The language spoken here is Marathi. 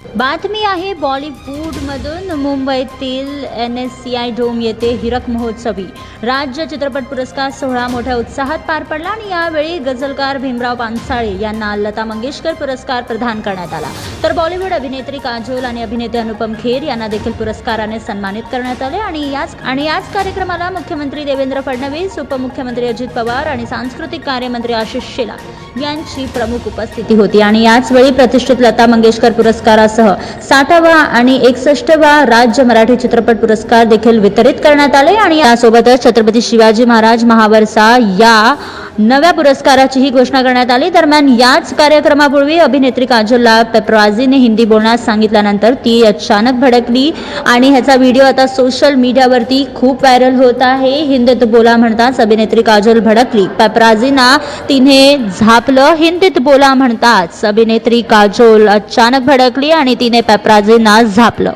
बातमी आहे बॉलिवूडमधून मुंबईतील N S C I dome येथे हिरक महोत्सवी. राज्य चित्रपट पुरस्कार सोहळा मोठ्या उत्साहात पार पडला आणि यावेळी गझलकार भीमराव पानसाळे यांना लता मंगेशकर पुरस्कार प्रदान करण्यात आला. तर बॉलिवूड अभिनेत्री काजोल आणि अभिनेते अनुपम खेर यांना देखील पुरस्काराने सन्मानित करण्यात आले आणि याच आणि याच कार्यक्रमाला मुख्यमंत्री देवेंद्र फडणवीस उपमुख्यमंत्री अजित पवार आणि सांस्कृतिक कार्यमंत्री आशिष शेलार यांची प्रमुख उपस्थिती होती. आणि याच वेळी प्रतिष्ठित लता मंगेशकर पुरस्कारासह साठावा आणि एकसष्टवा राज्य मराठी चित्रपट पुरस्कार देखील वितरित करण्यात आले. आणि यासोबतच छत्रपती शिवाजी महाराज महावरसा या नव्या पुरस्काराचीही घोषणा करण्यात आली. दरम्यान याच कार्यक्रमापूर्वी अभिनेत्री काजोलला पेप्राझीने हिंदी बोलण्यास सांगितल्यानंतर ती अचानक भडकली आणि ह्याचा व्हिडिओ आता सोशल मीडियावरती खूप व्हायरल होत आहे. हिंदीत बोला म्हणताच अभिनेत्री काजोल भडकली. पेप्राझीना तिने झापलं हिंदीत बोला म्हणताच अभिनेत्री काजोल अचानक भडकली आणि तिने पेप्राझीना झापलं.